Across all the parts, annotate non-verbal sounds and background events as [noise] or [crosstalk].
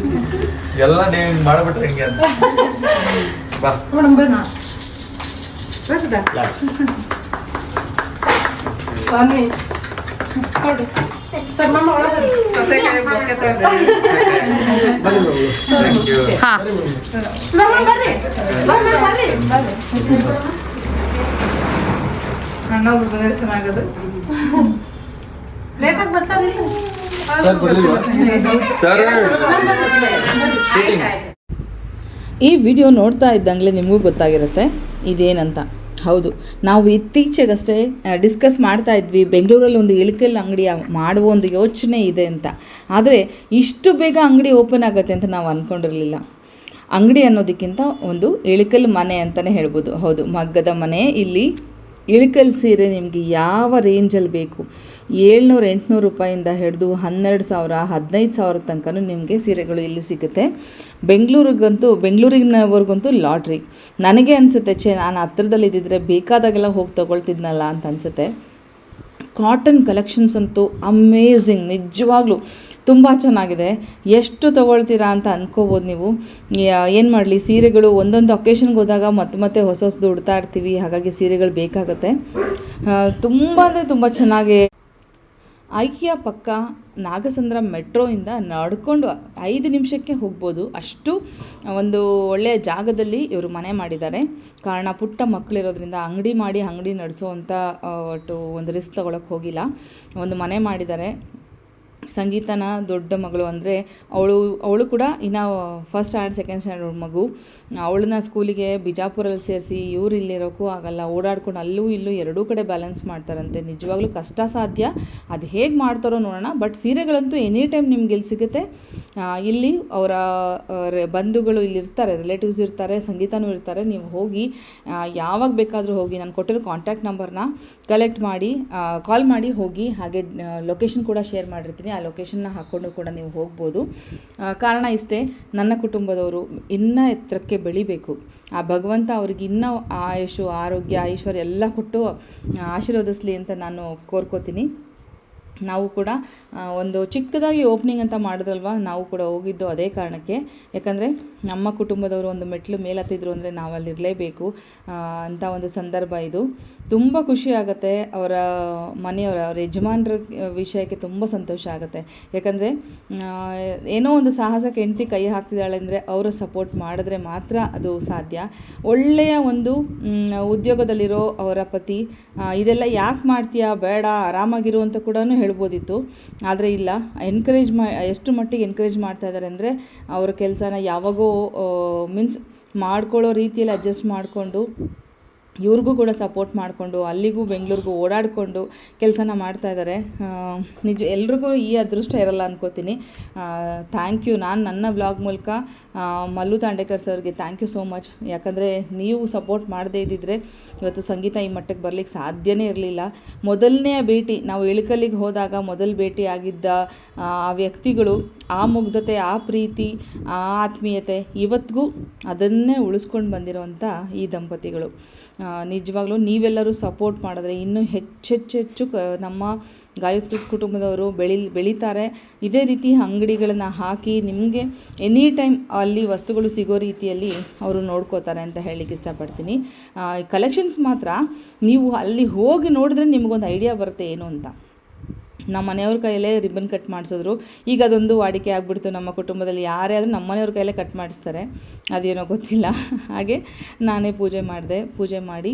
[laughs] ಎಲ್ಲ ನೀವು ಹಿಂಗೆ ಮಾಡ್ಬಿಟ್ರೆ ಹಿಂಗೆ ಅಂತ. ಬಾ. ಬರ್ರಿ ಅಣ್ಣವ್ರು ಬಂದ್ರೆ ಚೆನ್ನಾಗದು. ಲೇಟಾಗಿ ಬರ್ತಾರೆ ಸರ್ ಈ ವಿಡಿಯೋ ನೋಡ್ತಾ ಇದ್ದಂಗೆ ನಿಮಗೂ ಗೊತ್ತಾಗಿರುತ್ತೆ. ಇದೇನಂತ? ಹೌದು. ನಾವು ಇತ್ತೀಚೆಗಷ್ಟೇ ಡಿಸ್ಕಸ್ ಮಾಡ್ತಾ ಇದ್ವಿ. ಬೆಂಗಳೂರಲ್ಲಿ ಒಂದು ಇಳಕಲ್ ಅಂಗಡಿ ಮಾಡುವ ಒಂದು ಯೋಚನೆ ಇದೆ ಅಂತ. ಆದರೆ, ಇಷ್ಟು ಬೇಗ ಅಂಗಡಿ ಓಪನ್ ಆಗುತ್ತೆ ಅಂತ ನಾವು ಅಂದ್ಕೊಂಡಿರಲಿಲ್ಲ ಅಂಗಡಿ ಅನ್ನೋದಕ್ಕಿಂತ ಒಂದು ಇಳಕಲ್ ಮನೆ ಅಂತಲೇ ಹೇಳ್ಬೋದು. ಹೌದು. ಮಗ್ಗದ ಮನೆ, ಇಲ್ಲಿ ಇಳಕಲ್ ಸೀರೆ ನಿಮಗೆ ಯಾವ ರೇಂಜಲ್ಲಿ ಬೇಕು? ಏಳ್ನೂರು, ಎಂಟುನೂರು ರೂಪಾಯಿಂದ ಹಿಡಿದು ಹನ್ನೆರಡು ಸಾವಿರ, ಹದಿನೈದು ಸಾವಿರ ತನಕನೂ ನಿಮಗೆ ಸೀರೆಗಳು ಇಲ್ಲಿ ಸಿಗುತ್ತೆ. ಬೆಂಗಳೂರಿಗಂತೂ, ಬೆಂಗಳೂರಿನವರೆಗಂತೂ ಲಾಟ್ರಿ. ನನಗೆ ಅನಿಸುತ್ತೆ ಚೆ ನಾನು ಹತ್ರದಲ್ಲಿ ಇದ್ದಿದ್ರೆ ಬೇಕಾದಾಗೆಲ್ಲ ಹೋಗಿ ತೊಗೊಳ್ತಿದ್ನಲ್ಲ ಅಂತ ಅನಿಸುತ್ತೆ. ಕಾಟನ್ ಕಲೆಕ್ಷನ್ಸ್ ಅಂತೂ ಅಮೇಝಿಂಗ್ ನಿಜವಾಗ್ಲೂ ತುಂಬ ಚೆನ್ನಾಗಿದೆ. ಎಷ್ಟು ತೊಗೊಳ್ತೀರಾ ಅಂತ ಅಂದ್ಕೋಬೋದು ನೀವು. ಏನು ಮಾಡಲಿ, ಸೀರೆಗಳು ಒಂದೊಂದು ಒಕೇಶನ್ಗೆ ಹೋದಾಗ ಮತ್ತೆ ಮತ್ತೆ ಹೊಸ ಹೊಸದು ಉಡ್ತಾ ಇರ್ತೀವಿ, ಹಾಗಾಗಿ ಸೀರೆಗಳು ಬೇಕಾಗುತ್ತೆ. ತುಂಬ ಅಂದರೆ ತುಂಬ ಚೆನ್ನಾಗಿ ಐಕಿಯ ಪಕ್ಕ ನಾಗಸಂದ್ರ ಮೆಟ್ರೋಯಿಂದ ನಡ್ಕೊಂಡು ಐದು ನಿಮಿಷಕ್ಕೆ ಹೋಗ್ಬೋದು. ಅಷ್ಟು ಒಂದು ಒಳ್ಳೆಯ ಜಾಗದಲ್ಲಿ ಇವರು ಮನೆ ಮಾಡಿದ್ದಾರೆ. ಕಾರಣ ಪುಟ್ಟ ಮಕ್ಕಳಿರೋದ್ರಿಂದ ಅಂಗಡಿ ಮಾಡಿ ಅಂಗಡಿ ನಡೆಸೋವಂಥ ಒಟ್ಟು ಒಂದು ರಿಸ್ಕ್ ತೊಗೊಳಕ್ಕೆ ಹೋಗಿಲ್ಲ. ಒಂದು ಮನೆ ಮಾಡಿದ್ದಾರೆ. ಸಂಗೀತನ ದೊಡ್ಡ ಮಗಳು ಅಂದರೆ ಅವಳು ಅವಳು ಕೂಡ ಇನ್ನು ಫಸ್ಟ್ ಸ್ಟ್ಯಾಂಡರ್ಡ್ ಸೆಕೆಂಡ್ ಸ್ಟ್ಯಾಂಡರ್ಡ್ ಮಗು. ಅವಳನ್ನ ಸ್ಕೂಲಿಗೆ ಬಿಜಾಪುರಲ್ಲಿ ಸೇರಿಸಿ ಇವ್ರು ಇಲ್ಲಿರೋಕ್ಕೂ ಆಗಲ್ಲ. ಓಡಾಡ್ಕೊಂಡು ಅಲ್ಲೂ ಇಲ್ಲೂ ಎರಡೂ ಕಡೆ ಬ್ಯಾಲೆನ್ಸ್ ಮಾಡ್ತಾರಂತೆ. ನಿಜವಾಗ್ಲೂ ಕಷ್ಟ ಸಾಧ್ಯ. ಅದು ಹೇಗೆ ಮಾಡ್ತಾರೋ ನೋಡೋಣ. ಬಟ್ ಸೀರೆಗಳಂತೂ ಎನಿ ಟೈಮ್ ನಿಮ್ಗೆ ಇಲ್ಲಿ ಸಿಗುತ್ತೆ ಇಲ್ಲಿ ಅವರ ಬಂಧುಗಳು ಇಲ್ಲಿ ಇರ್ತಾರೆ ರಿಲೇಟಿವ್ಸ್ ಇರ್ತಾರೆ, ಸಂಗೀತನೂ ಇರ್ತಾರೆ. ನೀವು ಹೋಗಿ ಯಾವಾಗ ಬೇಕಾದರೂ ಹೋಗಿ, ನಾನು ಕೊಟ್ಟಿರೋ ಕಾಂಟ್ಯಾಕ್ಟ್ ನಂಬರ್ನ ಕಲೆಕ್ಟ್ ಮಾಡಿ ಕಾಲ್ ಮಾಡಿ ಹೋಗಿ, ಹಾಗೆ ಲೊಕೇಶನ್ ಕೂಡ ಶೇರ್ ಮಾಡಿರ್ತೀನಿ. ಆ ಲೊಕೇಶನ್ನ ಹಾಕ್ಕೊಂಡು ಕೂಡ ನೀವು ಹೋಗ್ಬೋದು. ಕಾರಣ ಇಷ್ಟೇ, ನನ್ನ ಕುಟುಂಬದವರು ಇನ್ನೂ ಎತ್ತರಕ್ಕೆ ಬೆಳಿಬೇಕು. ಆ, ಭಗವಂತ ಅವ್ರಿಗೆ ಇನ್ನೂ ಆಯುಷು, ಆರೋಗ್ಯ, ಐಶ್ವರ್ಯ ಎಲ್ಲ ಕೊಟ್ಟು ಆಶೀರ್ವದಿಸಲಿ ಅಂತ ನಾನು ಕೋರ್ಕೋತೀನಿ. ನಾವು ಕೂಡ ಒಂದು ಚಿಕ್ಕದಾಗಿ ಓಪನಿಂಗ್ ಅಂತ ಮಾಡಿದ್ರಲ್ವ, ನಾವು ಕೂಡ ಹೋಗಿದ್ದು ಅದೇ ಕಾರಣಕ್ಕೆ. ಯಾಕಂದರೆ ನಮ್ಮ ಕುಟುಂಬದವರು ಒಂದು ಮೆಟ್ಲು ಮೇಲತ್ತಿದ್ರು ಅಂದರೆ ನಾವು ಅಲ್ಲಿ ಇರಲೇಬೇಕು ಅಂತ ಒಂದು ಸಂದರ್ಭ ಇದು. ತುಂಬ ಖುಷಿ ಆಗುತ್ತೆ ಅವರ ಮನೆಯವರ, ಅವ್ರ ಯಜಮಾನ್ರ ವಿಷಯಕ್ಕೆ ತುಂಬ ಸಂತೋಷ ಆಗುತ್ತೆ. ಯಾಕಂದರೆ ಏನೋ ಒಂದು ಸಾಹಸಕ್ಕೆ ಹೆಂಡತಿ ಕೈ ಹಾಕ್ತಿದ್ದಾಳೆ ಅಂದರೆ ಅವರ ಸಪೋರ್ಟ್ ಮಾಡಿದ್ರೆ ಮಾತ್ರ ಅದು ಸಾಧ್ಯ. ಒಳ್ಳೆಯ ಒಂದು ಉದ್ಯೋಗದಲ್ಲಿರೋ ಅವರ ಪತಿ ಇದೆಲ್ಲ ಯಾಕೆ ಮಾಡ್ತೀಯಾ? ಬೇಡ, ಆರಾಮಾಗಿರು ಅಂತ ಕೂಡ ಹೇಳ್ಬೋದಿತ್ತು. ಆದರೆ ಇಲ್ಲ ಎನ್ಕರೇಜ್ ಮಾ, ಎಷ್ಟು ಮಟ್ಟಿಗೆ ಎನ್ಕರೇಜ್ ಮಾಡ್ತಾ ಇದ್ದಾರೆ ಅಂದರೆ, ಅವರ ಕೆಲಸನ ಯಾವಾಗೋ ಮೀನ್ಸ್ ಮಾಡ್ಕೊಳ್ಳೋ ರೀತಿಯಲ್ಲಿ ಅಡ್ಜಸ್ಟ್ ಮಾಡಿಕೊಂಡು ಇವ್ರಿಗೂ ಕೂಡ ಸಪೋರ್ಟ್ ಮಾಡಿಕೊಂಡು, ಅಲ್ಲಿಗೂ ಬೆಂಗಳೂರಿಗೂ ಓಡಾಡಿಕೊಂಡು ಕೆಲಸನ ಮಾಡ್ತಾ ಇದ್ದಾರೆ ನಿಜ, ಎಲ್ರಿಗೂ ಈ ಅದೃಷ್ಟ ಇರಲ್ಲ ಅನ್ಕೋತೀನಿ. ಥ್ಯಾಂಕ್ ಯು ನಾನು ನನ್ನ ಬ್ಲಾಗ್ ಮೂಲಕ ಮಲ್ಲು ತಾಂಡೇಕರ್ ಸರ್ಗೆ ಥ್ಯಾಂಕ್ ಯು ಸೋ ಮಚ್ ಯಾಕಂದರೆ ನೀವು ಸಪೋರ್ಟ್ ಮಾಡದೇ ಇದ್ದಿದ್ರೆ ಇವತ್ತು ಸಂಗೀತ ಈ ಮಟ್ಟಕ್ಕೆ ಬರಲಿಕ್ಕೆ ಸಾಧ್ಯನೇ ಇರಲಿಲ್ಲ. ಮೊದಲನೆಯ ಭೇಟಿ, ನಾವು ಇಳಕಲ್ಲಿಗೆ ಹೋದಾಗ ಮೊದಲು ಭೇಟಿ ಆಗಿದ್ದ, ಆ, ವ್ಯಕ್ತಿಗಳು, ಆ ಮುಗ್ಧತೆ, ಆ ಪ್ರೀತಿ, ಆ ಆತ್ಮೀಯತೆ ಇವತ್ತಿಗೂ ಅದನ್ನೇ ಉಳಿಸ್ಕೊಂಡು ಬಂದಿರುವಂಥ ಈ ದಂಪತಿಗಳು. ನಿಜವಾಗ್ಲೂ ನೀವೆಲ್ಲರೂ ಸಪೋರ್ಟ್ ಮಾಡಿದ್ರೆ ಇನ್ನೂ ಹೆಚ್ಚೆಚ್ಚೆಚ್ಚು, ಕ, ನಮ್ಮ ಗಾಯಸ್ ಕುಟುಂಬದವರು ಬೆಳಿ, ಬೆಳೀತಾರೆ. ಇದೇ ರೀತಿ ಅಂಗಡಿಗಳನ್ನ ಹಾಕಿ ನಿಮಗೆ ಎನಿ ಟೈಮ್ ಅಲ್ಲಿ ವಸ್ತುಗಳು ಸಿಗೋ ರೀತಿಯಲ್ಲಿ ಅವರು ನೋಡ್ಕೋತಾರೆ ಅಂತ ಹೇಳಲಿಕ್ಕೆ ಇಷ್ಟಪಡ್ತೀನಿ. ಕಲೆಕ್ಷನ್ಸ್ ಮಾತ್ರ. ನೀವು ಅಲ್ಲಿ ಹೋಗಿ ನೋಡಿದ್ರೆ ನಿಮಗೊಂದು ಐಡಿಯಾ ಬರುತ್ತೆ ಏನು ಅಂತ. ನಮ್ಮ ಮನೆಯವ್ರ ಕೈಯಲ್ಲೇ ರಿಬ್ಬನ್ ಕಟ್ ಮಾಡಿಸಿದ್ರು. ಈಗ ಅದೊಂದು ವಾಡಿಕೆ ಆಗಿಬಿಡ್ತು. ನಮ್ಮ ಕುಟುಂಬದಲ್ಲಿ ಯಾರೇ ಆದರೂ ನಮ್ಮ ಮನೆಯವ್ರ ಕೈಯಲ್ಲೇ ಕಟ್ ಮಾಡಿಸ್ತಾರೆ. ಅದೇನೋ ಗೊತ್ತಿಲ್ಲ. [laughs] ಹಾಗೆ ನಾನೇ ಪೂಜೆ ಮಾಡಿದೆ. ಪೂಜೆ ಮಾಡಿ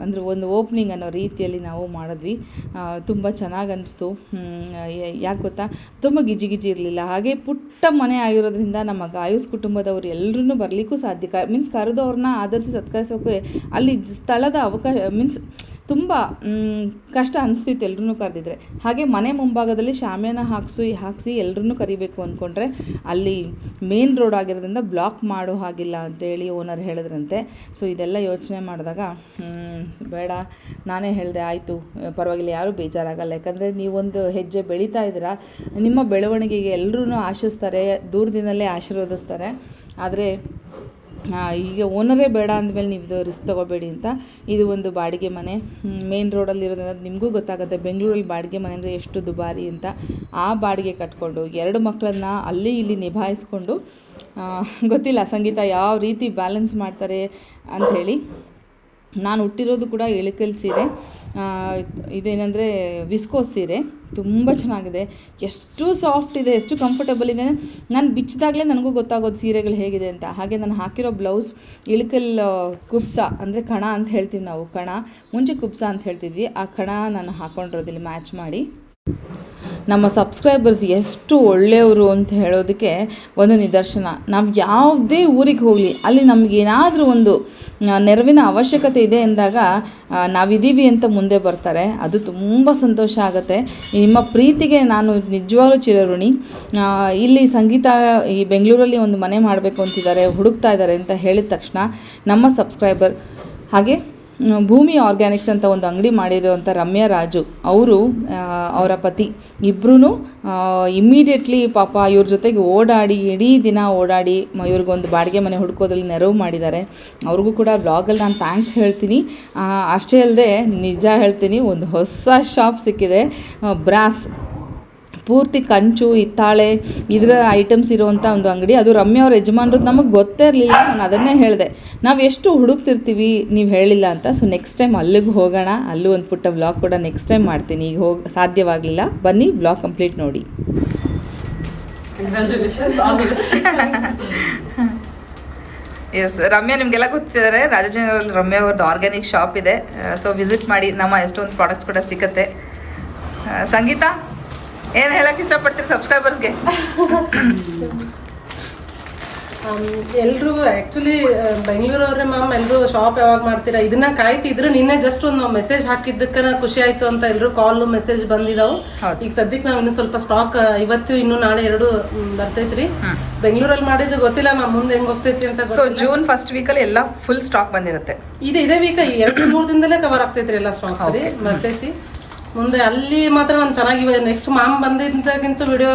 ಅಂದರೆ ಒಂದು ಓಪ್ನಿಂಗ್ ಅನ್ನೋ ರೀತಿಯಲ್ಲಿ ನಾವು ಮಾಡಿದ್ವಿ. ತುಂಬ ಚೆನ್ನಾಗಿ ಅನ್ನಿಸ್ತು ಯಾಕೆ ಗೊತ್ತಾ? ತುಂಬ ಗಿಜಿ ಗಿಜಿ ಇರಲಿಲ್ಲ. ಹಾಗೆ ಪುಟ್ಟ ಮನೆ ಆಗಿರೋದ್ರಿಂದ ನಮ್ಮ ಗಾಯೂಸ್ ಕುಟುಂಬದವರು ಎಲ್ಲರೂ ಬರಲಿಕ್ಕೂ ಸಾಧ್ಯ. ಮೀನ್ಸ್ ಕರೆದವ್ರನ್ನ ಆಧರಿಸಿ ಸತ್ಕರಿಸೋಕೆ ಅಲ್ಲಿ ಸ್ಥಳದ ಅವಕಾಶ ಮೀನ್ಸ್ ತುಂಬ ಕಷ್ಟ ಅನಿಸ್ತಿತ್ತು ಎಲ್ರೂ ಕರೆದಿದ್ರೆ. ಹಾಗೆ ಮನೆ ಮುಂಭಾಗದಲ್ಲಿ ಶಾಮಿಯಾನ ಹಾಕ್ಸಿ, ಹಾಕಿಸಿ ಎಲ್ಲರೂ ಕರಿಬೇಕು ಅಂದ್ಕೊಂಡ್ರೆ ಅಲ್ಲಿ ಮೇನ್ ರೋಡ್ ಆಗಿರೋದ್ರಿಂದ ಬ್ಲಾಕ್ ಮಾಡೋ ಹಾಗಿಲ್ಲ ಅಂತೇಳಿ ಓನರ್ ಹೇಳಿದ್ರಂತೆ. ಸೊ ಇದೆಲ್ಲ ಯೋಚನೆ ಮಾಡಿದಾಗ ಬೇಡ, ನಾನೇ ಹೇಳಿದೆ ಆಯಿತು, ಪರವಾಗಿಲ್ಲ, ಯಾರೂ ಬೇಜಾರಾಗಲ್ಲ. ಯಾಕಂದರೆ ನೀವೊಂದು ಹೆಜ್ಜೆ ಬೆಳೀತಾ ಇದ್ದೀರಾ, ನಿಮ್ಮ ಬೆಳವಣಿಗೆಗೆ ಎಲ್ಲರೂ ಆಶಿಸ್ತಾರೆ, ದೂರದಿಂದಲೇ ಆಶೀರ್ವದಿಸ್ತಾರೆ. ಆದರೆ ಈಗ ಓನರೇ ಬೇಡ ಅಂದಮೇಲೆ ನೀವು ಇದು ರಿಸ್ಕ್ ತೊಗೋಬೇಡಿ ಅಂತ. ಇದು ಒಂದು ಬಾಡಿಗೆ ಮನೆ. ಮೇನ್ ರೋಡಲ್ಲಿ ಇರೋದ್ರಿಂದ ನಿಮಗೂ ಗೊತ್ತಾಗುತ್ತೆ ಬೆಂಗಳೂರಲ್ಲಿ ಬಾಡಿಗೆ ಮನೆ ಅಂದರೆ ಎಷ್ಟು ದುಬಾರಿ ಅಂತ. ಆ ಬಾಡಿಗೆ ಕಟ್ಕೊಂಡು ಎರಡು ಮಕ್ಕಳನ್ನ ಅಲ್ಲಿ ಇಲ್ಲಿ ನಿಭಾಯಿಸ್ಕೊಂಡು ಗೊತ್ತಿಲ್ಲ ಸಂಗೀತ ಯಾವ ರೀತಿ ಬ್ಯಾಲೆನ್ಸ್ ಮಾಡ್ತಾರೆ ಅಂಥೇಳಿ ನಾನು ಹುಟ್ಟಿರೋದು ಕೂಡ ಇಳಕಲ್ ಸೀರೆ. ಇದೇನಂದರೆ ವಿಸ್ಕೋಸ್ ಸೀರೆ. ತುಂಬ ಚೆನ್ನಾಗಿದೆ. ಎಷ್ಟು ಸಾಫ್ಟ್ ಇದೆ, ಎಷ್ಟು ಕಂಫರ್ಟಬಲ್ ಇದೆ. ನಾನು ಬಿಚ್ಚಿದಾಗಲೇ ನನಗೂ ಗೊತ್ತಾಗೋದು ಸೀರೆಗಳು ಹೇಗಿದೆ ಅಂತ. ಹಾಗೆ ನಾನು ಹಾಕಿರೋ ಬ್ಲೌಸ್ ಇಳಕಲ್ ಕುಬ್ಸ ಅಂದರೆ ಕಣ ಅಂತ ಹೇಳ್ತೀವಿ ನಾವು. ಕಣ, ಮುಂಚೆ ಕುಬ್ಸ ಅಂತ ಹೇಳ್ತಿದ್ವಿ. ಆ ಕಣ ನಾನು ಹಾಕ್ಕೊಂಡಿರೋದಿಲ್ಲ ಮ್ಯಾಚ್ ಮಾಡಿ. ನಮ್ಮ ಸಬ್ಸ್ಕ್ರೈಬರ್ಸ್ ಎಷ್ಟು ಒಳ್ಳೆಯವರು ಅಂತ ಹೇಳೋದಕ್ಕೆ ಒಂದು ನಿದರ್ಶನ. ನಾವು ಯಾವುದೇ ಊರಿಗೆ ಹೋಗಲಿ, ಅಲ್ಲಿ ನಮಗೇನಾದರೂ ಒಂದು ನೆರವಿನ ಅವಶ್ಯಕತೆ ಇದೆ ಎಂದಾಗ ನಾವಿದ್ದೀವಿ ಅಂತ ಮುಂದೆ ಬರ್ತಾರೆ. ಅದು ತುಂಬ ಸಂತೋಷ ಆಗುತ್ತೆ. ನಿಮ್ಮ ಪ್ರೀತಿಗೆ ನಾನು ನಿಜವಾಗ್ಲೂ ಚಿರಋಣಿ. ಇಲ್ಲಿ ಸಂಗೀತ ಈ ಬೆಂಗಳೂರಲ್ಲಿ ಒಂದು ಮನೆ ಮಾಡಬೇಕು ಅಂತಿದ್ದಾರೆ, ಹುಡುಕ್ತಾ ಇದ್ದಾರೆ ಅಂತ ಹೇಳಿದ ತಕ್ಷಣ ನಮ್ಮ ಸಬ್ಸ್ಕ್ರೈಬರ್ ಹಾಗೆ ಭೂಮಿ ಆರ್ಗ್ಯಾನಿಕ್ಸ್ ಅಂತ ಒಂದು ಅಂಗಡಿ ಮಾಡಿರುವಂಥ ರಮ್ಯಾ ರಾಜು, ಅವರು ಅವರ ಪತಿ. ಇಬ್ಬರೂ ಇಮ್ಮಿಡಿಯೇಟ್ಲಿ ಪಾಪ ಇವ್ರ ಜೊತೆಗೆ ಓಡಾಡಿ, ಇಡೀ ದಿನ ಓಡಾಡಿ ಇವ್ರಿಗೊಂದು ಬಾಡಿಗೆ ಮನೆ ಹುಡ್ಕೋದ್ರಲ್ಲಿ ನೆರವು ಮಾಡಿದ್ದಾರೆ. ಅವ್ರಿಗೂ ಕೂಡ ಬ್ಲಾಗಲ್ಲಿ ನಾನು ಥ್ಯಾಂಕ್ಸ್ ಹೇಳ್ತೀನಿ. ಅಷ್ಟೇ ಅಲ್ಲದೆ ನಿಜ ಹೇಳ್ತೀನಿ, ಒಂದು ಹೊಸ ಶಾಪ್ ಸಿಕ್ಕಿದೆ. ಬ್ರಾಸ್. ಪೂರ್ತಿ ಕಂಚು ಹಿತ್ತಾಳೆ ಇದರ ಐಟಮ್ಸ್ ಇರುವಂಥ ಒಂದು ಅಂಗಡಿ. ಅದು ರಮ್ಯ ಅವ್ರ ಯಜಮಾನ್ರದ್ದು ನಮಗೆ ಗೊತ್ತೇ ಇರಲಿಲ್ಲ ನಾನು ಅದನ್ನೇ ಹೇಳಿದೆ. ನಾವು ಎಷ್ಟು ಹುಡುಕ್ತಿರ್ತೀವಿ ನೀವು ಹೇಳಿಲ್ಲ ಅಂತ. ಸೊ ನೆಕ್ಸ್ಟ್ ಟೈಮ್ ಅಲ್ಲಿಗೆ ಹೋಗೋಣ. ಅಲ್ಲೂ ಒಂದು ಪುಟ್ಟ ಬ್ಲಾಗ್ ಕೂಡ ನೆಕ್ಸ್ಟ್ ಟೈಮ್ ಮಾಡ್ತೀನಿ. ಈಗ ಹೋಗಿ ಸಾಧ್ಯವಾಗಲಿಲ್ಲ. ಬನ್ನಿ ಬ್ಲಾಗ್ ಕಂಪ್ಲೀಟ್ ನೋಡಿ. ಎಸ್ [laughs] ರಮ್ಯಾ ನಿಮಗೆಲ್ಲ ಗೊತ್ತಿದ್ದಾರೆ ರಾಜಾಜಿನಗರಲ್ಲಿ ರಮ್ಯಾ ಅವ್ರದ್ದು ಆರ್ಗ್ಯಾನಿಕ್ ಶಾಪ್ ಇದೆ. ಸೊ ವಿಸಿಟ್ ಮಾಡಿ ನಮ್ಮ ಎಷ್ಟೊಂದು ಪ್ರಾಡಕ್ಟ್ಸ್ ಕೂಡ ಸಿಗುತ್ತೆ. ಆ, ಸಂಗೀತ? ಏನು ಹೇಳಕ್ಕೆ ಇಷ್ಟಪಡ್ತೀರಿ ಸಬ್ಸ್ಕ್ರೈಬರ್ಸ್ಗೆ ಎಲ್ರೂ ಆಕ್ಚುಲಿ ಬೆಂಗಳೂರವ್ರೆ ಮ್ಯಾಮ್ ಎಲ್ಲರೂ ಶಾಪ್ ಯಾವಾಗ ಮಾಡ್ತೀರಾ? ಇದನ್ನ ಕಾಯ್ತಿದ್ರು ನಿನ್ನೆ ಜಸ್ಟ್ ಒಂದು ಮೆಸೇಜ್ ಹಾಕಿದ್ದಕ್ಕನ ಖುಷಿ ಆಯ್ತು ಅಂತ ಎಲ್ಲರೂ ಕಾಲ್ ಮೆಸೇಜ್ ಬಂದಿದಾವು. ಈಗ ಸದ್ಯಕ್ಕೆ ನಾವು ಇನ್ನು ಸ್ವಲ್ಪ ಸ್ಟಾಕ್ ಇವತ್ತು ಇನ್ನು ನಾಳೆ ಎರಡು ಬರ್ತೈತ್ರಿ. ಬೆಂಗಳೂರಲ್ಲಿ ಮಾಡಿದ್ದು ಗೊತ್ತಿಲ್ಲ ಮ್ಯಾಮ್ ಮುಂದೆ ಹೆಂಗ್ ಹೋಗ್ತೈತಿ ಅಂತ ಸೊ ಜೂನ್ ಫಸ್ಟ್ ವೀಕಲ್ಲಿ ಎಲ್ಲ ಫುಲ್ ಸ್ಟಾಕ್ ಬಂದಿರುತ್ತೆ. ಇದೆ ಇದೇ ವೀಕ್ ಎರಡು ಮೂರು ದಿನದಲ್ಲೇ ಕವರ್ ಆಗ್ತೈತ್ರಿ ಎಲ್ಲ ಸ್ಟಾಕ್ ಬರ್ತೈತಿ. ಮುಂದೆ ಅಲ್ಲಿ ಮಾತ್ರ ನಾನು ಚೆನ್ನಾಗಿ ನೆಕ್ಸ್ಟ್ ಮ್ಯಾಮ್ ಬಂದಿದ್ದಾಗಿಂತ ವಿಡಿಯೋ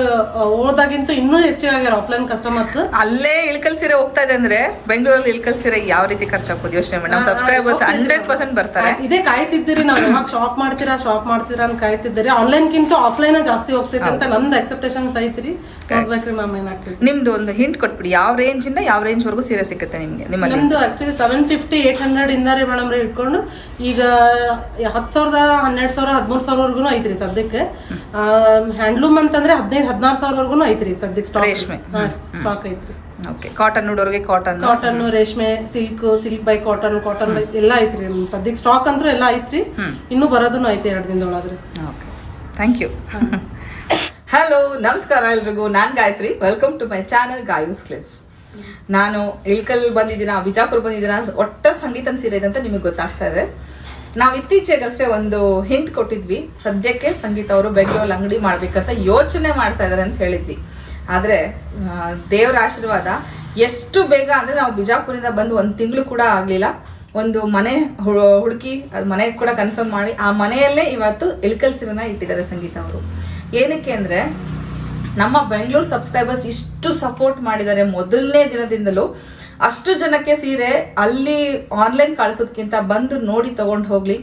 ಓದಾಗಿಂತ ಇನ್ನೂ ಹೆಚ್ಚಾಗ್ಯಾರ ಆಫ್ಲೈನ್ ಕಸ್ಟಮರ್ಸ್ ಅಲ್ಲೇ ಇಳ್ಕಲ್ ಸೀರೆ ಹೋಗ್ತಾ ಇದೆ ಅಂದ್ರೆ ಬೆಂಗಳೂರಲ್ಲಿ ಇಳ್ಕಲ್ ಸೀರೆ ಯಾವ ರೀತಿ ಖರ್ಚಾಗ್ಬೋದು ಯೋಚನೆ ಮೇಡಮ್ ನಮ್ಮ ಸಬ್ಸ್ಕ್ರೈಬರ್ಸ್ ಹಂಡ್ರೆಡ್ ಪರ್ಸೆಂಟ್ ಬರ್ತಾರೆ. ಇದೇ ಕಾಯ್ತಿದ್ದೀರಿ ನಾವು ಯಾವಾಗ ಶಾಪ್ ಮಾಡ್ತೀರಾ ಶಾಪ್ ಮಾಡ್ತೀರಾ ಅಂತ ಕಾಯ್ತಿದ್ದೀರಿ. ಆನ್ಲೈನ್ಗಿಂತ ಆಫ್ಲೈನ್ ಜಾಸ್ತಿ ಹೋಗ್ತಿದೆ ಅಂತ ನಮ್ದು ಎಕ್ಸೆಪ್ಟೇಷನ್ಸ್ ಐತ್ರಿ ನೋಡ್ಬೇಕ್ರಿ ಮ್ಯಾಮ್ ಏನಾಗ್ತಿದೆ ನಿಮ್ದು ಒಂದು ಹಿಂಟ್ ಕೊಟ್ಬಿಡಿ. ಯಾವ ರೇಂಜ್ ಇಂದ ಯಾವ ರೇಂಜ್ ವರೆಗೂ ಸೀರೆ ಸಿಗುತ್ತೆ ನಿಮ್ಗೆ ನಿಮ್ಮಲ್ಲಿ? ನಮ್ದು actually seven fifty eight hundred ಇಂದ ರೀ ಮೇಡಮ್ ರೀ ಇಟ್ಕೊಂಡು. ಈಗ ಹತ್ತು ಸಾವಿರದ ಹನ್ನೆರಡು ಸಾವಿರ ಹದಿಮೂರು ಸಾವಿರವರೆಗೂ ಐತ್ರಿ ಸದ್ಯಕ್ಕೆ. ಹ್ಯಾಂಡ್ಲೂಮ್ ಅಂತಂದ್ರೆ ಹದಿನೈದು ಹದಿನಾರು ಸಾವಿರವರೆಗೂ ಐತ್ರಿ ಸದ್ಯಕ್ಕೆ ಸ್ಟಾಕ್ ರೇಷ್ಮೆ. ಸ್ಟಾಕ್ ಐತ್ರಿ. ಓಕೆ ಕಾಟನ್ ನೋಡೋರಿಗೆ ಕಾಟನ್ ಕಾಟನ್ ರೇಷ್ಮೆ silk silk by cotton cotton by ಎಲ್ಲ ಐತ್ರಿ. ಸದ್ಯಕ್ಕೆ ಸ್ಟಾಕ್ ಅಂದ್ರೂ ಎಲ್ಲ ಐತ್ರಿ. ಇನ್ನೂ ಬರೋದನ್ನು ಐತಿ ಎರಡು ದಿನದೊಳಗ್ರಿ. ಓಕೆ ಥ್ಯಾಂಕ್ ಯು ಹಲೋ ನಮಸ್ಕಾರ ಎಲ್ರಿಗೂ. ನಾನು Gayathri. Welcome to my channel Gayu's clicks ನಾನು ಇಳ್ಕಲ್ ಬಂದಿದ್ದೀನ ಬಿಜಾಪುರ್ ಬಂದಿದ್ದೀನ ಒಟ್ಟ ಸಂಗೀತ ಸೀರೆ ಇದೆ ಅಂತ ನಿಮಗೆ ಗೊತ್ತಾಗ್ತಾ ಇದೆ. ನಾವು ಇತ್ತೀಚೆಗಷ್ಟೇ ಒಂದು ಹಿಂಟ್ ಕೊಟ್ಟಿದ್ವಿ. ಸದ್ಯಕ್ಕೆ ಸಂಗೀತ ಅವರು ಬೆಂಗಳೂರಲ್ಲಿ ಅಂಗಡಿ ಮಾಡ್ಬೇಕಂತ ಯೋಚನೆ ಮಾಡ್ತಾ ಇದ್ದಾರೆ ಅಂತ ಹೇಳಿದ್ವಿ. ಆದರೆ ದೇವರ ಆಶೀರ್ವಾದ ಎಷ್ಟು ಬೇಗ ಅಂದರೆ ನಾವು ಬಿಜಾಪುರಿಂದ ಬಂದು ಒಂದು ತಿಂಗಳು ಕೂಡ ಆಗಲಿಲ್ಲ. ಒಂದು ಮನೆ ಹುಡುಕಿ, ಅದು ಮನೆ ಕೂಡ ಕನ್ಫರ್ಮ್ ಮಾಡಿ, ಆ ಮನೆಯಲ್ಲೇ ಇವತ್ತು ಇಳಕಲ್ ಸೀರೆನ ಇಟ್ಟಿದ್ದಾರೆ ಸಂಗೀತ ಅವರು. ಏನಕ್ಕೆ ಅಂದರೆ, ನಮ್ಮ ಬೆಂಗಳೂರು ಸಬ್ಸ್ಕ್ರೈಬರ್ಸ್ ಇಷ್ಟು ಸಪೋರ್ಟ್ ಮಾಡಿದ್ದಾರೆ ಮೊದಲನೇ ದಿನದಿಂದಲೂ. ಅಷ್ಟು ಜನಕ್ಕೆ ಸೀರೆ ಅಲ್ಲಿ ಆನ್ಲೈನ್ ಕಳಿಸೋದಕ್ಕಿಂತ ಬಂದು ನೋಡಿ ತಗೊಂಡು ಹೋಗ್ಲಿ,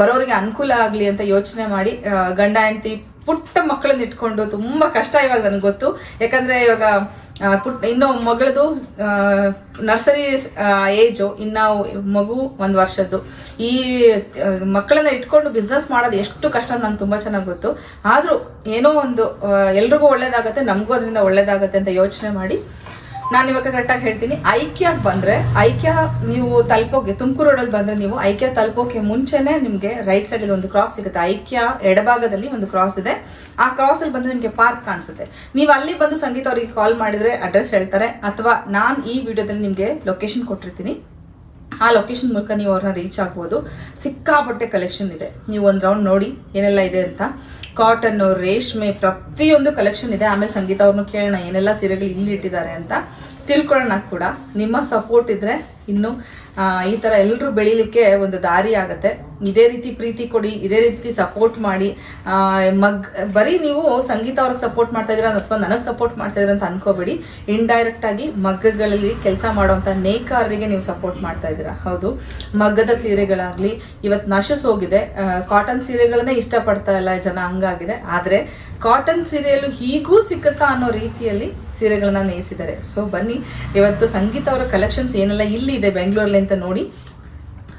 ಬರೋರಿಗೆ ಅನುಕೂಲ ಆಗಲಿ ಅಂತ ಯೋಚನೆ ಮಾಡಿ ಗಂಡ, ಹೆಂಡತಿ ಪುಟ್ಟ ಮಕ್ಕಳನ್ನ ಇಟ್ಕೊಂಡು ತುಂಬ ಕಷ್ಟ ಇವಾಗ ನನಗೆ ಗೊತ್ತು. ಯಾಕಂದ್ರೆ ಇವಾಗ ಪುಟ್, ಇನ್ನು ಮಗಳದು ನರ್ಸರಿ ಏಜು ಇನ್ನು ಮಗು ಒಂದು ವರ್ಷದ್ದು. ಈ ಮಕ್ಕಳನ್ನ ಇಟ್ಕೊಂಡು ಬಿಸ್ನೆಸ್ ಮಾಡೋದು ಎಷ್ಟು ಕಷ್ಟ ಅಂತ ನಂಗೆ ತುಂಬ ಚೆನ್ನಾಗಿ ಗೊತ್ತು. ಆದರೂ ಏನೋ ಒಂದು ಎಲ್ರಿಗೂ ಒಳ್ಳೇದಾಗತ್ತೆ, ನಮಗೂ ಅದರಿಂದ ಒಳ್ಳೇದಾಗತ್ತೆ ಅಂತ ಯೋಚನೆ ಮಾಡಿ ನಾನು ಇವಾಗ ಕರೆಕ್ಟಾಗಿ ಹೇಳ್ತೀನಿ. ಐಕ್ಯಾಗೆ ಬಂದರೆ, ಐಕ್ಯ ನೀವು ತಲುಪೋಕೆ, ತುಮಕೂರು ರೋಡಲ್ಲಿ ಬಂದರೆ ನೀವು ಐಕ್ಯ ತಲುಪೋಕೆ ಮುಂಚೆನೇ ನಿಮಗೆ ರೈಟ್ ಸೈಡಲ್ಲಿ ಒಂದು ಕ್ರಾಸ್ ಸಿಗುತ್ತೆ. ಐಕ್ಯ ಎಡಭಾಗದಲ್ಲಿ ಒಂದು ಕ್ರಾಸ್ ಇದೆ. ಆ ಕ್ರಾಸಲ್ಲಿ ಬಂದರೆ ನಿಮಗೆ ಪಾರ್ಕ್ ಕಾಣಿಸುತ್ತೆ. ನೀವು ಅಲ್ಲಿ ಬಂದು ಸಂಗೀತ ಅವರಿಗೆ ಕಾಲ್ ಮಾಡಿದರೆ ಅಡ್ರೆಸ್ ಹೇಳ್ತಾರೆ. ಅಥವಾ ನಾನು ಈ ವಿಡಿಯೋದಲ್ಲಿ ನಿಮಗೆ ಲೊಕೇಶನ್ ಕೊಟ್ಟಿರ್ತೀನಿ. ಆ ಲೊಕೇಶನ್ ಮೂಲಕ ನೀವು ಅವ್ರನ್ನ ರೀಚ್ ಆಗ್ಬೋದು. ಸಿಕ್ಕಾಪಟ್ಟೆ ಕಲೆಕ್ಷನ್ ಇದೆ. ನೀವು ಒಂದು ರೌಂಡ್ ನೋಡಿ ಏನೆಲ್ಲ ಇದೆ ಅಂತ. ಕಾಟನ್ನು ರೇಷ್ಮೆ ಪ್ರತಿಯೊಂದು ಕಲೆಕ್ಷನ್ ಇದೆ. ಆಮೇಲೆ ಸಂಗೀತ ಅವ್ರನ್ನ ಕೇಳೋಣ ಏನೆಲ್ಲ ಸೀರೆಗಳು ಇಲ್ಲಿ ಇಟ್ಟಿದ್ದಾರೆ ಅಂತ. ತಿಳ್ಕೊಳ್ಳೋಣ ಕೂಡ. ನಿಮ್ಮ ಸಪೋರ್ಟ್ ಇದ್ರೆ ಇನ್ನು ಈ ಥರ ಎಲ್ಲರೂ ಬೆಳೀಲಿಕ್ಕೆ ಒಂದು ದಾರಿ ಆಗುತ್ತೆ. ಇದೇ ರೀತಿ ಪ್ರೀತಿ ಕೊಡಿ, ಇದೇ ರೀತಿ ಸಪೋರ್ಟ್ ಮಾಡಿ. ಮಗ್, ಬರೀ ನೀವು ಸಂಗೀತ ಅವ್ರಿಗೆ ಸಪೋರ್ಟ್ ಮಾಡ್ತಾ ಇದ್ದೀರಾ ಅಥವಾ ನನಗೆ ಸಪೋರ್ಟ್ ಮಾಡ್ತಾ ಇದ್ದೀರಾ ಅಂತ ಅನ್ಕೋಬೇಡಿ. ಇಂಡೈರೆಕ್ಟ್ ಆಗಿ ಮಗ್ಗಗಳಲ್ಲಿ ಕೆಲಸ ಮಾಡುವಂಥ ನೇಕಾರರಿಗೆ ನೀವು ಸಪೋರ್ಟ್ ಮಾಡ್ತಾ ಇದ್ದೀರಾ ಹೌದು. ಮಗ್ಗದ ಸೀರೆಗಳಾಗ್ಲಿ ಇವತ್ತು ನಶಸ್ ಹೋಗಿದೆ ಕಾಟನ್ ಸೀರೆಗಳನ್ನೇ ಇಷ್ಟಪಡ್ತಾ ಇಲ್ಲ ಜನ ಹಂಗಾಗಿದೆ. ಆದರೆ ಕಾಟನ್ ಸೀರೆಯಲ್ಲೂ ಹೀಗೂ ಸಿಕ್ಕತ್ತಾ ಅನ್ನೋ ರೀತಿಯಲ್ಲಿ ಸೀರೆಗಳನ್ನ ನೇಯಿಸಿದ್ದಾರೆ. ಸೊ ಬನ್ನಿ, ಇವತ್ತು ಸಂಗೀತ ಅವರ ಕಲೆಕ್ಷನ್ಸ್ ಏನೆಲ್ಲ ಇಲ್ಲಿ ಇದೆ ಬೆಂಗಳೂರಲ್ಲಿ ಅಂತ ನೋಡಿ.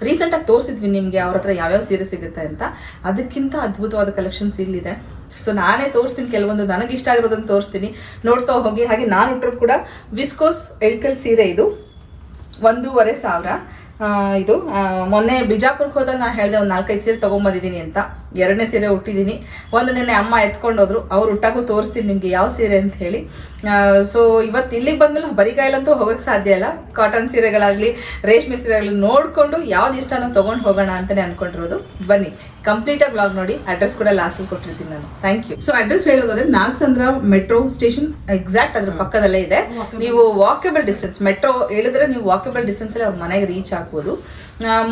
ರೀಸೆಂಟಾಗಿ ತೋರಿಸಿದ್ವಿ ನಿಮಗೆ ಅವ್ರ ಹತ್ರ ಯಾವ್ಯಾವ ಸೀರೆ ಸಿಗುತ್ತೆ ಅಂತ. ಅದಕ್ಕಿಂತ ಅದ್ಭುತವಾದ ಕಲೆಕ್ಷನ್ಸ್ ಇಲ್ಲಿದೆ. ಸೊ ನಾನೇ ತೋರಿಸ್ತೀನಿ, ಕೆಲವೊಂದು ನನಗೆ ಇಷ್ಟ ಆಗಿರೋದನ್ನು ತೋರಿಸ್ತೀನಿ. ನೋಡ್ತಾ ಹೋಗಿ, ಹಾಗೆ ನಾನು ಉಟ್ಟರು ಕೂಡ ವಿಸ್ಕೋಸ್ ಎಳ್ಕಲ್ ಸೀರೆ ಇದು. ಒಂದೂವರೆ ಸಾವಿರ. ಇದು ಮೊನ್ನೆ ಬಿಜಾಪುರಕ್ಕೆ ಹೋದಾಗ ನಾನು ಹೇಳಿದೆ ಒಂದು ನಾಲ್ಕೈದು ಸೀರೆ ತೊಗೊಂಬಂದಿದ್ದೀನಿ ಅಂತ. ಎರಡನೇ ಸೀರೆ ಹುಟ್ಟಿದ್ದೀನಿ ಒಂದು ನಿನ್ನೆ ಅಮ್ಮ ಎತ್ಕೊಂಡೋದ್ರು. ಅವ್ರು ಹುಟ್ಟಾಗೂ ತೋರಿಸ್ತೀನಿ ನಿಮಗೆ ಯಾವ ಸೀರೆ ಅಂತ ಹೇಳಿ. ಸೊ ಇವತ್ತು ಇಲ್ಲಿಗೆ ಬಂದ್ಮೇಲೆ ಬರಿಗಾಯಲಂತೂ ಹೋಗೋಕ್ಕೆ ಸಾಧ್ಯ ಇಲ್ಲ. ಕಾಟನ್ ಸೀರೆಗಳಾಗಲಿ ರೇಷ್ಮೆ ಸೀರೆಗಳನ್ನ ನೋಡಿಕೊಂಡು ಯಾವ್ದು ಇಷ್ಟನೋ ತೊಗೊಂಡು ಹೋಗೋಣ ಅಂತಲೇ ಅನ್ಕೊಂಡಿರೋದು. ಬನ್ನಿ ಕಂಪ್ಲೀಟಾಗಿ ಬ್ಲಾಗ್ ನೋಡಿ. ಅಡ್ರೆಸ್ ಕೂಡ ಲಾಸ್ಟಲ್ಲಿ ಕೊಟ್ಟಿರ್ತೀನಿ ನಾನು. ಥ್ಯಾಂಕ್ ಯು ಸೊ ಅಡ್ರೆಸ್ ಹೇಳೋದಾದ್ರೆ ನಾಗಸಂದ್ರ ಮೆಟ್ರೋ ಸ್ಟೇಷನ್ ಎಕ್ಸಾಕ್ಟ್ ಅದ್ರ ಪಕ್ಕದಲ್ಲೇ ಇದೆ. ನೀವು ವಾಕೇಬಲ್ ಡಿಸ್ಟೆನ್ಸ್ ಮೆಟ್ರೋ ಹೇಳಿದ್ರೆ ನೀವು ವಾಕೇಬಲ್ ಡಿಸ್ಟೆನ್ಸ್ ಅಲ್ಲಿ ಅವ್ರ ಮನೆಗೆ ರೀಚ್ ಆಗ್ಬೋದು.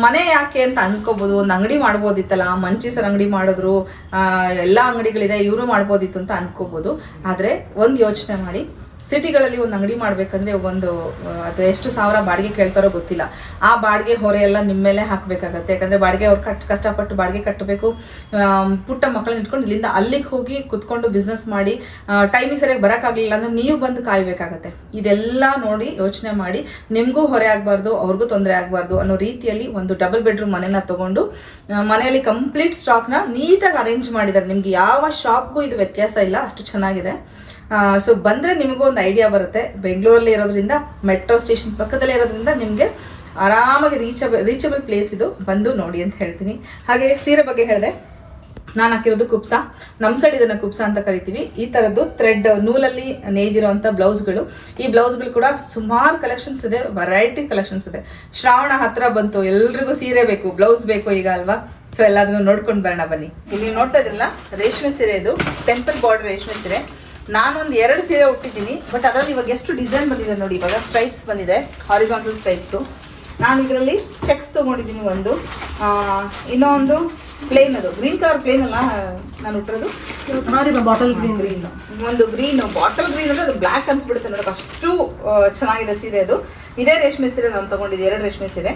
ಮನೆ ಯಾಕೆ ಅಂತ ಅನ್ಕೋಬಹುದು ಒಂದು ಅಂಗಡಿ ಮಾಡ್ಬೋದಿತ್ತಲ್ಲ ಮಂಚಿಸರ್ ಅಂಗಡಿ ಮಾಡಿದ್ರು ಎಲ್ಲ ಅಂಗಡಿಗಳಿದೆ, ಇವರು ಮಾಡ್ಬೋದಿತ್ತು ಅಂತ ಅನ್ಕೋಬಹುದು ಆದರೆ ಒಂದು ಯೋಚನೆ ಮಾಡಿ. ಸಿಟಿಗಳಲ್ಲಿ ಒಂದು ಅಂಗಡಿ ಮಾಡಬೇಕಂದ್ರೆ ಒಂದು ಅದು ಎಷ್ಟು ಸಾವಿರ ಬಾಡಿಗೆ ಕೇಳ್ತಾರೋ ಗೊತ್ತಿಲ್ಲ. ಆ ಬಾಡಿಗೆ ಹೊರೆ ಎಲ್ಲ ನಿಮ್ಮ ಮೇಲೆ ಹಾಕಬೇಕಾಗತ್ತೆ. ಯಾಕಂದ್ರೆ ಬಾಡಿಗೆ ಅವ್ರು ಕಟ್, ಕಷ್ಟಪಟ್ಟು ಬಾಡಿಗೆ ಕಟ್ಟಬೇಕು. ಪುಟ್ಟ ಮಕ್ಕಳನ್ನ ಇಟ್ಕೊಂಡು ಇಲ್ಲಿಂದ ಅಲ್ಲಿಗೆ ಹೋಗಿ ಕುತ್ಕೊಂಡು ಬಿಸ್ನೆಸ್ ಮಾಡಿ ಟೈಮಿಗೆ ಸರಿಯಾಗಿ ಬರೋಕ್ಕಾಗಲಿಲ್ಲ ಅಂದ್ರೆ ನೀವು ಬಂದು ಕಾಯಬೇಕಾಗತ್ತೆ. ಇದೆಲ್ಲ ನೋಡಿ ಯೋಚನೆ ಮಾಡಿ ನಿಮಗೂ ಹೊರೆ ಆಗಬಾರ್ದು, ಅವ್ರಿಗೂ ತೊಂದರೆ ಆಗಬಾರ್ದು ಅನ್ನೋ ರೀತಿಯಲ್ಲಿ ಒಂದು ಡಬಲ್ ಬೆಡ್ರೂಮ್ ಮನೆನ ತಗೊಂಡು ಮನೆಯಲ್ಲಿ ಕಂಪ್ಲೀಟ್ ಸ್ಟಾಕ್ನ ನೀಟಾಗಿ ಅರೇಂಜ್ ಮಾಡಿದ್ದಾರೆ ನಿಮ್ಗೆ ಯಾವ ಶಾಪ್ಗೂ ಇದು ವ್ಯತ್ಯಾಸ ಇಲ್ಲ, ಅಷ್ಟು ಚೆನ್ನಾಗಿದೆ. ಸೊ ಬಂದರೆ ನಿಮಗೂ ಒಂದು ಐಡಿಯಾ ಬರುತ್ತೆ. ಬೆಂಗಳೂರಲ್ಲಿ ಇರೋದ್ರಿಂದ ಮೆಟ್ರೋ ಸ್ಟೇಷನ್ ಪಕ್ಕದಲ್ಲೇ ಇರೋದ್ರಿಂದ ನಿಮಗೆ ಆರಾಮಾಗಿ ರೀಚಬಲ್ ರೀಚಬಲ್ ಪ್ಲೇಸ್ ಇದು. ಬಂದು ನೋಡಿ ಅಂತ ಹೇಳ್ತೀನಿ. ಹಾಗೆ ಸೀರೆ ಬಗ್ಗೆ ಹೇಳಿದೆ. ನಾನು ಹಾಕಿರೋದು ಕುಪ್ಸ. ನಮ್ಮ ಸೈಡ್ ಇದನ್ನು ಕುಪ್ಸ ಅಂತ ಕರಿತೀವಿ. ಈ ಥರದ್ದು ಥ್ರೆಡ್ ನೂಲಲ್ಲಿ ನೇಯ್ದಿರುವಂಥ ಬ್ಲೌಸ್ಗಳು. ಈ ಬ್ಲೌಸ್ಗಳು ಕೂಡ ಸುಮಾರು ಕಲೆಕ್ಷನ್ಸ್ ಇದೆ ವೆರೈಟಿ ಕಲೆಕ್ಷನ್ಸ್ ಇದೆ. ಶ್ರಾವಣ ಹತ್ರ ಬಂತು, ಎಲ್ರಿಗೂ ಸೀರೆ ಬೇಕು, ಬ್ಲೌಸ್ ಬೇಕು ಈಗ ಅಲ್ವಾ? ಸೊ ಎಲ್ಲದನ್ನು ನೋಡ್ಕೊಂಡು ಬರೋಣ ಬನ್ನಿ. ಇಲ್ಲಿ ನೋಡ್ತಾ ಇದ್ರಲ್ಲ, ರೇಷ್ಮೆ ಸೀರೆ ಇದು. ಟೆಂಪಲ್ ಬಾರ್ಡರ್ ರೇಷ್ಮೆ ಸೀರೆ. ನಾನೊಂದು ಎರಡು ಸೀರೆ ಉಟ್ಟಿದ್ದೀನಿ ಬಟ್ ಅದರಲ್ಲಿ ಇವಾಗ ಎಷ್ಟು ಡಿಸೈನ್ ಬಂದಿದೆ ನೋಡಿ ಇವಾಗ ಸ್ಟ್ರೈಪ್ಸ್ ಬಂದಿದೆ ಹಾರಿಸಾಂಟಲ್ ಸ್ಟ್ರೈಪ್ಸು ನಾನು ಇದರಲ್ಲಿ ಚೆಕ್ಸ್ ತೊಗೊಂಡಿದ್ದೀನಿ ಒಂದು. ಇನ್ನೊಂದು ಪ್ಲೇನ್ ಅದು. ಗ್ರೀನ್ ಕಲರ್ ಪ್ಲೇನ್ ಅಲ್ಲ ನಾನು ಉಟ್ಟಿರೋದು ಬಾಟಲ್ ಗ್ರೀನ್ ಗ್ರೀನ್ ಒಂದು ಗ್ರೀನ್ ಬಾಟಲ್ ಗ್ರೀನ್ ಅಂದರೆ ಅದು ಬ್ಲ್ಯಾಕ್ ಅನ್ಸ್ಬಿಡುತ್ತೆ ನೋಡಿ ಅಷ್ಟು ಚೆನ್ನಾಗಿದೆ ಸೀರೆ ಅದು. ಇದೇ ರೇಷ್ಮೆ ಸೀರೆ ನಾನು ತೊಗೊಂಡಿದ್ದೆ ಎರಡು ರೇಷ್ಮೆ ಸೀರೆ.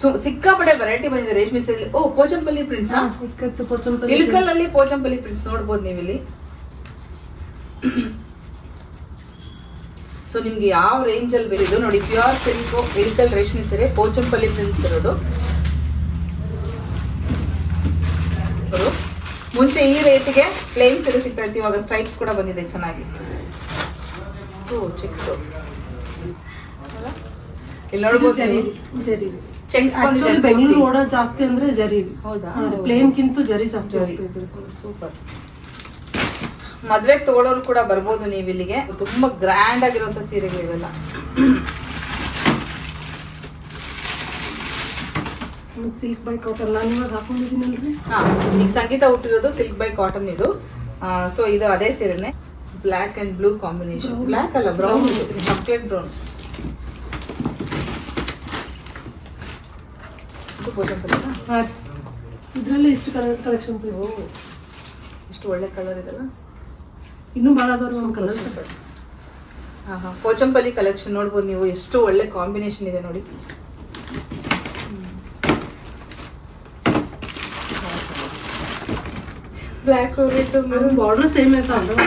ಸೊ ಸಿಕ್ಕಾಪಟ್ಟೆ ವೆರೈಟಿ ಬಂದಿದೆ ರೇಷ್ಮೆ ಸೀರೆ ಓ ಪೋಚಂಪಲ್ಲಿ ಪ್ರಿಂಟ್ಸ್ ಇಲ್ಕಲ್ ಇಳಕಲ್ಲಲ್ಲಿ ಪೋಚಂಪಲ್ಲಿ ಪ್ರಿಂಟ್ಸ್ ನೋಡ್ಬೋದು ನೀವು ಇಲ್ಲಿ ಸೊ ನಿಮ್ಗೆ ಯಾವ ರೇಂಜ್ ಅಲ್ಲಿ ಬೇಕು ನೋಡಿ ಪ್ಯೂರ್ ಸಿಲ್ಕ್ ಇಳಕಲ್ ರೇಷ್ಮೆ ಸೀರೆ ಪೋಚಂಪಲ್ಲಿ ಪ್ರಿಂಟ್ಸ್ ಇರೋದು. ಮುಂಚೆ ಈ ರೇಟಿಗೆ ಪ್ಲೇನ್ ಸೀರೆ ಸಿಗ್ತಾ ಇತ್ತು ಇವಾಗ ಸ್ಟ್ರೈಪ್ಸ್ ಕೂಡ ಬಂದಿದೆ ಚೆನ್ನಾಗಿ. ಓ ಚೆಕ್ಸ್ ಇಲ್ಲಿ ನೋಡ್ಬೋದು ಬೆಂಗಳೂರು ಓಡೋದು ಜಾಸ್ತಿ ಅಂದ್ರೆ ಜರಿ. ಹೌದಾ? ಪ್ಲೇನ್ಗಿಂತ ಜರಿ ಜಾಸ್ತಿ. ಸೂಪರ್. ಮದ್ವೆಗೆ ತಗೊಳ್ಳೋರು ಕೂಡ ಬರ್ಬೋದು ನೀವು ಇಲ್ಲಿಗೆ. ತುಂಬಾ ಗ್ರ್ಯಾಂಡ್ ಆಗಿರುವಂತ ಸೀರೆಗಳು ಇವೆಲ್ಲ. ಸಿಲ್ಕ್ ಬೈ ಕಾಟನ್ ನಾನು ಇವಾಗ ಹಾಕೊಂಡಿದ್ದೀನಲ್ರಿ? ಹಾ ಈಗ ಸಂಗೀತ ಹುಟ್ಟಿರೋದು ಸಿಲ್ಕ್ ಬೈ ಕಾಟನ್ ಇದು. ಸೊ ಇದು ಅದೇ ಸೀರೆನೆ. Black and blue combination black ಅಲ್ಲ ಬ್ರೌನ್ ಚಾಕ್ಲೇಟ್ ಬ್ರೌನ್ ಇದರಲ್ಲಿ ಇಷ್ಟು ಕಲರ್ ಕಲೆಕ್ಷನ್ಸ್ ಇವು. ಇಷ್ಟು ಒಳ್ಳೆ ಕಲರ್ ಇದೆಲ್ಲ ಇನ್ನೂ ಭಾಳ ಅದಾವ ಕಲರ್ಸ್ ಹಾಂ ಹಾ ಪೋಚಂಪಲ್ಲಿ ಕಲೆಕ್ಷನ್ ನೋಡ್ಬೋದು ನೀವು. ಎಷ್ಟು ಒಳ್ಳೆ ಕಾಂಬಿನೇಷನ್ ಇದೆ ನೋಡಿ. ಬ್ಲ್ಯಾಕ್ ರೆಡ್ ಬಾರ್ಡರ್ ಸೇಮ್ ಇರ್ತಾವ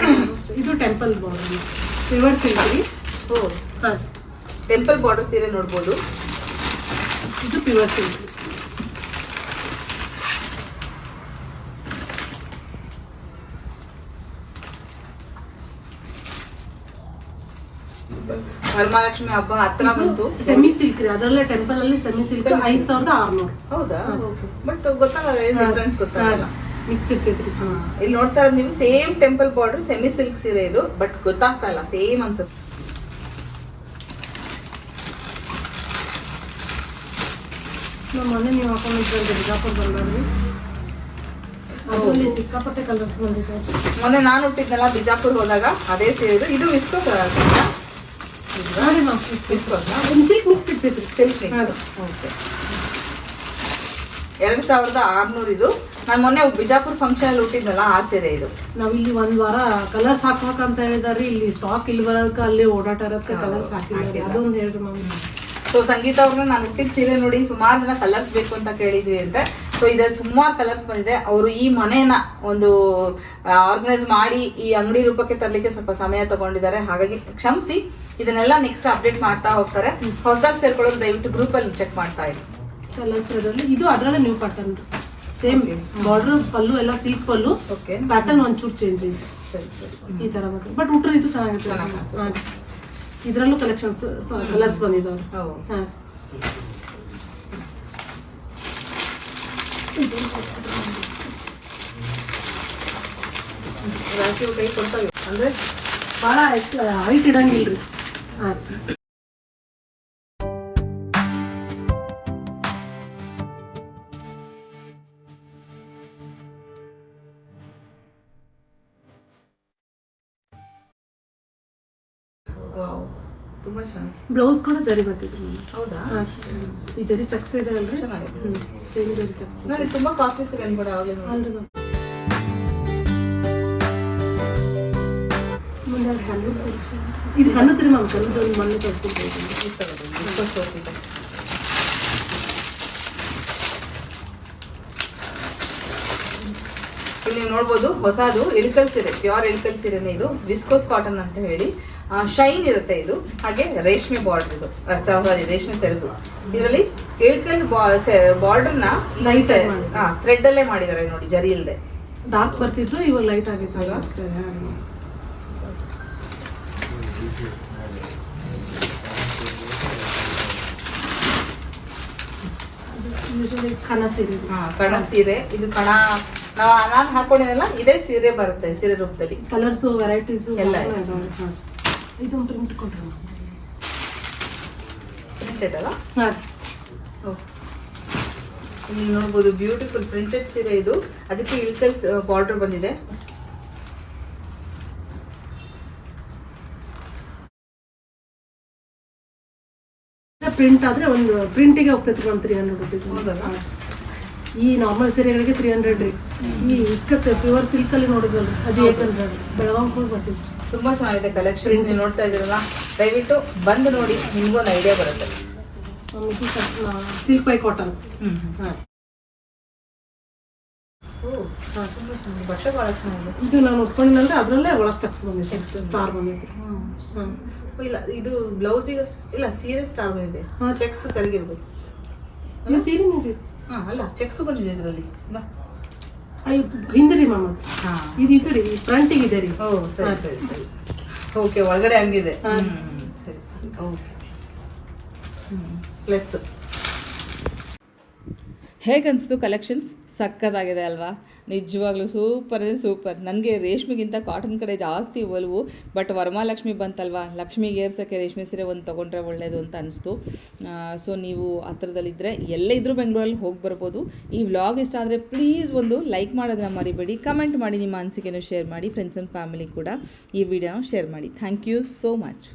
ಇದು ಟೆಂಪಲ್ ಬಾರ್ಡರ್ ಪಿವರ್ ಸಿಲ್ಕ್ ರೀ ಓ. ಹಾಂ. ಟೆಂಪಲ್ ಬಾರ್ಡರ್ ಸೀರೆ ನೋಡ್ಬೋದು. ಇದು ಪ್ಯೂರ್ ಸಿಲ್ಕ್ ವರಮಹಾಲಕ್ಷ್ಮಿ ಹಬ್ಬ ಹತ್ರ ಬಂತು. ಸೆಮಿ ಸಿಲ್ಕ್ ರೀ ಅದರಲ್ಲೇ ಟೆಂಪಲ್ ಅಲ್ಲಿ ಸೆಮಿ ಸಿಲ್ಕ್ ಐದು ಸಾವಿರದ ಆರ್ನೂರು. ಹೌದಾ? ಬಟ್ ಗೊತ್ತಾಗಲ್ಲ ಏನ್ ಡಿಫ್ರೆನ್ಸ್ ಗೊತ್ತಾಗಲ್ಲ. ಮಿಕ್ಸ್ ಇರ್ತೈತ್ರಿ. ಇಲ್ಲಿ ನೋಡ್ತಾ ಇರೋದು ನೀವು same temple border semi silk ಸೀರೆ ಇದು ಬಟ್ ಗೊತ್ತಾಗ್ತಾ ಇಲ್ಲ ಸೇಮ್ ಅನ್ಸುತ್ತೆ. ನಮ್ಮ ಮನೆ ನೀವು ಹಾಕೊಂಡಿದ್ರಂತೆ ಬಿಜಾಪುರ ಬಂದ್ರಿ ಸಿಕ್ಕಾಪಟ್ಟೆ ಕಲರ್ಸ್ ಬಂದಿದೆ. ಮೊನ್ನೆ ನಾನು ಹುಟ್ಟಿದ್ನಲ್ಲ ಬಿಜಾಪುರ್ ಹೋದಾಗ ಅದೇ ಸೀರೆ ಇದು. ಮ್ಯಾಮ್ ವಿಸ್ಕೋಸ್ ಎರಡು ಸಾವಿರದ ಆರ್ನೂರು ಇದು. ನಾನು ಮೊನ್ನೆ ಬಿಜಾಪುರ್ ಫಂಕ್ಷನ್ ಅಲ್ಲಿ ಹುಟ್ಟಿದ್ನಲ್ಲ ಆ ಸೀರೆ ಇದು. ನಾವು ಇಲ್ಲಿ ಒಂದ್ ವಾರ ಕಲರ್ಸ್ ಹಾಕ್ಬೇಕಂತ ಹೇಳಿದಾರೆ. ಇಲ್ಲಿ ಸ್ಟಾಕ್ ಇಲ್ಲಿ ಬರೋದಕ್ಕ ಅಲ್ಲಿ ಓಡಾಟ ಇರೋದಕ್ಕೆ ಕಲರ್ಸ್ ಹಾಕಿಲ್ಲ. ಅದೊಂದು ಹೇಳ್ರಿ ಮ್ಯಾಮ್ ಸೊ ಸಂಗೀತ ಅವ್ರನ್ನ ನಾನು ಹುಟ್ಟಿದ ಸೀರೆ ನೋಡಿ ಸುಮಾರು ಜನ ಕಲರ್ಸ್ ಬೇಕು ಅಂತ ಕೇಳಿದ್ವಿ ಅಂತೆ. ಸೊ ಇದ್ರಲ್ಲಿ ಸುಮಾರು ಕಲರ್ಸ್ ಬಂದಿದೆ. ಅವರು ಈ ಮನೆನ ಒಂದು ಆರ್ಗನೈಸ್ ಮಾಡಿ ಈ ಅಂಗಡಿ ರೂಪಕ್ಕೆ ತರಲಿಕ್ಕೆ ಸ್ವಲ್ಪ ಸಮಯ ತಗೊಂಡಿದ್ದಾರೆ. ಹಾಗಾಗಿ ಕ್ಷಮಿಸಿ ಇದನ್ನೆಲ್ಲ ನೆಕ್ಸ್ಟ್ ಅಪ್ಡೇಟ್ ಮಾಡ್ತಾ ಹೋಗ್ತಾರೆ. ಹೊಸದಾಗಿ ಸೇರ್ಕೊಳ್ಳೋದು ದಯವಿಟ್ಟು ಗ್ರೂಪಲ್ಲಿ ಚೆಕ್ ಮಾಡ್ತಾ ಇರಿ. ಕಲರ್ಸ್ ಅದರಲ್ಲಿ ಇದು ಅದರಲ್ಲೇ new pattern same border pallu ಎಲ್ಲ ಸೀಟ್ ಪಲ್ಲು. ಓಕೆ ಪ್ಯಾಟರ್ನ್ ಒಂಚೂರು ಚೇಂಜ್ ಇದೆ. ಸರಿ ಸರಿ. ಈ ತರ ಬಟ್ ಉಟ್ರೆ ಇದು ಚೆನ್ನಾಗಿರುತ್ತೆ ಇದರಲ್ಲೂ ಕಲೆಕ್ಷನ್ಸ್ ಕಲರ್ಸ್ ಬಂದಿದ್ದಾವೆ. ಹೌದು. ಹಾ. ರಾಶಿ ಕೈ ಕೊಡ್ತಾವೆ ಅಂದ್ರೆ ಭಾಳ ಹೈಟ್ ಇಡಂಗಿಲ್ರಿ ಹಾ ತುಂಬಾ ಚೆನ್ನಾಗಿ ಬ್ಲೌಸ್ ಕೂಡ ಜರಿ ಬರ್ತಿದ್ರಿ ಹೌದಾ? ಈ ಜರಿ ಚಕ್ಸ್ ಇದೆ ಅಲ್ರಿ? ಚೆನ್ನಾಗಿದೆ. ಸೇಮ್ ಜರಿ ಚಕ್ಸ್ ತುಂಬಾ ಕಾಸ್ಟ್ಲಿ ಸೀರೆ ಅನ್ಬೇಡ ಅವಾಗಲೇ ಅಲ್ರಿ ಮುಂದೆ ಇದು ಕಲ್ಲುತ್ರಿ ಮ್ಯಾಮ್. ಕಲ್ಲು ಒಂದು ಮಣ್ಣು ತೋರಿಸಿದ್ದೆ ಇಲ್ಲಿ ನೀವು ನೋಡ್ಬೋದು ಹೊಸದು ಇಳಿಕಲ್ ಸೀರೆ ಪ್ಯೂರ್ ಇಳಿಕಲ್ ಸೀರೆನೇ ಇದು. ವಿಸ್ಕೋಸ್ ಕಾಟನ್ ಅಂತ ಹೇಳಿ. ಶೈನ್ ಇರುತ್ತೆ ಇದು. ಹಾಗೆ ರೇಷ್ಮೆ ಬಾರ್ಡರ್ ಇದು. ಸಾರಿ ರೇಷ್ಮೆ ಸೆರಗು. ಇದರಲ್ಲಿ ಏಳ್ಕಲ್ ಬಾರ್ಡರ್ನ. ಥ್ರೆಡ್ ಅಲ್ಲೇ ಮಾಡಿದ್ದಾರೆ ನೋಡಿ ಜರಿ ಇಲ್ಲದೆ ಡಾರ್ಕ್ ಬರ್ತಿದ್ರು ಇವಾಗ ಲೈಟ್ ಆಗಿತ್ತಲ್ಲ ಕಣ ಸೀರೆ ಇದು. ಕಣ ಸೀರೆ. ಇದು ಕಣ ನಾವು ನಾನು ಹಾಕೊಂಡಿದ್ದೆಲ್ಲ ಇದೇ ಸೀರೆ ಬರುತ್ತೆ ಸೀರೆ ರೂಪದಲ್ಲಿ. ಕಲರ್ಸು ವೆರೈಟೀಸ್ ಎಲ್ಲ ಇದು ಪ್ರಿಂಟ್ ಕೊಡ್ರಿ. ಪ್ರಿಂಟೆಡ್ ಅಲ್ಲ? ಹಾಂ. ಇಲ್ಲಿ ನೋಡ್ಬೋದು ಬ್ಯೂಟಿಫುಲ್ ಪ್ರಿಂಟೆಡ್ ಸೀರೆ ಇದು. ಅದಕ್ಕೆ ಇಳ್ಕಲ್ ಬಾರ್ಡರ್ ಬಂದಿದೆ. ಪ್ರಿಂಟ್ ಆದ್ರೆ ಒಂದು ಪ್ರಿಂಟಿಗೆ ಹೋಗ್ತೈತಿ ಒಂದು ತ್ರೀ ಹಂಡ್ರೆಡ್ ರುಪೀಸ್ ಹೌದಲ್ಲ? ಈ ನಾರ್ಮಲ್ ಸೀರೆಗಳಿಗೆ ತ್ರೀ ಹಂಡ್ರೆಡ್ ರೀ. ಈ ಇಕ್ಕತ್ತೆ ಪ್ಯೂರ್ ಸಿಲ್ಕಲ್ಲಿ ನೋಡಿದ್ವಲ್ರಿ ಅದು ಏಟ್ ಹಂಡ್ರೆಡ್ ಬೆಳಗಾವ್ ಕೂಡ ಬರ್ತಿತ್ತು ತುಂಬಾ ಚೆನ್ನಾಗಿದೆ ಕಲೆಕ್ಷನ್ಸ್ ನೀವು ನೋಡ್ತಾ ಇದ್ದೀರಲ್ಲ? ದಯವಿಟ್ಟು ಬಂದು ನೋಡಿ ನಿಮ್ಗೊಂದು ಐಡಿಯಾ ಬರುತ್ತೆ. ಸಿಲ್ಕ್ ಪೈ ಕಾಟನ್ ಬಟ್ಟೆ ಭಾಳ ಚೆನ್ನಾಗಿದೆ. ಇದು ನಾನು ಉಟ್ಕೊಂಡಿನಂದ್ರೆ ಅದರಲ್ಲೇ ಒಳಗೆ ಚಕ್ಸ್ ನೆಕ್ಸ್ಟ್ ಸ್ಟಾರ್ ಬಂದಿದೆ. ಇಲ್ಲ ಇದು ಬ್ಲೌಸಿಗೆ ಇಲ್ಲ ಸೀರೆ ಸ್ಟಾರ್ ಬಂದಿದೆ. ಚೆಕ್ಸ್ ಸರಿಗಿರ್ಬೇಕು ಸೀರೆ ಅಲ್ಲ ಚೆಕ್ಸ್ ಬಂದಿದೆ ಇದರಲ್ಲಿ. ಹಿಂದೆ ಹಿಂದ್ರಿ ಮ್ಯಾಮ್ ಇದು ಇದು ರೀ ಫ್ರಂಟಿಗೆ ಇದೆ ರೀ. ಓ ಸರಿ ಸರಿ ಸರಿ. ಓಕೆ ಒಳಗಡೆ ಹಂಗಿದೆ. ಹ್ಮ್, ಸರಿ ಸರಿ. ಓಕೆ ಪ್ಲಸ್ ಹೇಗನ್ನಿಸ್ತು ಕಲೆಕ್ಷನ್ಸ್ ಸಕ್ಕತ್ತಾಗಿದೆ ಅಲ್ವಾ? ನಿಜವಾಗ್ಲೂ ಸೂಪರ್ ಅಂದರೆ ಸೂಪರ್ ನನಗೆ ರೇಷ್ಮೆಗಿಂತ ಕಾಟನ್ ಕಡೆ ಜಾಸ್ತಿ ಒಲವು ಬಟ್ ವರಮಹಾಲಕ್ಷ್ಮಿ ಬಂತಲ್ವಾ? ಲಕ್ಷ್ಮಿಗೆ ಏರ್ಸೋಕ್ಕೆ ರೇಷ್ಮೆ ಸೀರೆ ಒಂದು ತೊಗೊಂಡ್ರೆ ಒಳ್ಳೆಯದು ಅಂತ ಅನಿಸ್ತು. ಸೊ ನೀವು ಹತ್ರದಲ್ಲಿದ್ದರೆ ಎಲ್ಲೇ ಇದ್ದರೂ ಬೆಂಗಳೂರಲ್ಲಿ ಹೋಗಿ ಬರ್ಬೋದು. ಈ ವ್ಲಾಗ್ ಇಷ್ಟ ಆದರೆ ಪ್ಲೀಸ್ ಒಂದು ಲೈಕ್ ಮಾಡೋದನ್ನ ಮರಿಬೇಡಿ. ಕಮೆಂಟ್ ಮಾಡಿ ನಿಮ್ಮ ಅನಿಸಿಕೆನೂ ಶೇರ್ ಮಾಡಿ ಫ್ರೆಂಡ್ಸ್ ಆ್ಯಂಡ್ ಫ್ಯಾಮಿಲಿ ಕೂಡ ಈ ವಿಡಿಯೋನ ಶೇರ್ ಮಾಡಿ. Thank you so much